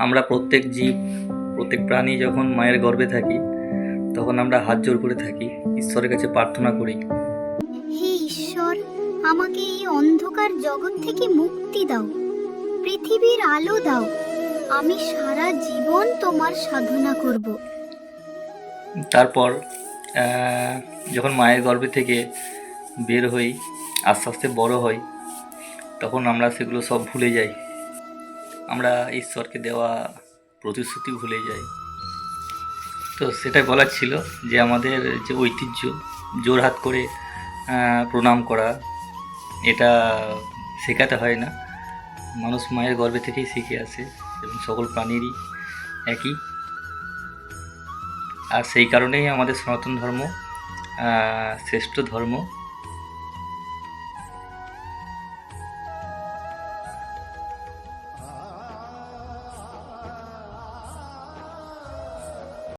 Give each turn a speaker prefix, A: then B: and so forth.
A: আমরা প্রত্যেক জীব প্রত্যেক প্রাণী যখন মায়ের গর্ভে থাকি তখন আমরা হাত জোর করে থাকি ঈশ্বরের কাছে প্রার্থনা করি।
B: হে ঈশ্বর আমাকে এই অন্ধকার জগৎ থেকে মুক্তি দাও পৃথিবীর আলো দাও আমি সারা জীবন তোমার সাধনা করব।
A: তারপর যখন মায়ের গর্ভে থেকে বের হই আস্তে আস্তে বড় হই তখন আমরা সেগুলো সব ভুলে যাই। আমরা ঈশ্বরকে দেওয়া প্রতিশ্রুতি ভুলে যাই। তো সেটা বলার ছিল যে আমাদের যে ঐতিহ্য জোরহাত করে প্রণাম করা, এটা শেখাতে হয় না। মানুষ মায়ের গর্ভে থেকেই শিখে আসে এবং সকল প্রাণীরই একই। আর সেই কারণেই আমাদের সনাতন ধর্ম শ্রেষ্ঠ ধর্ম।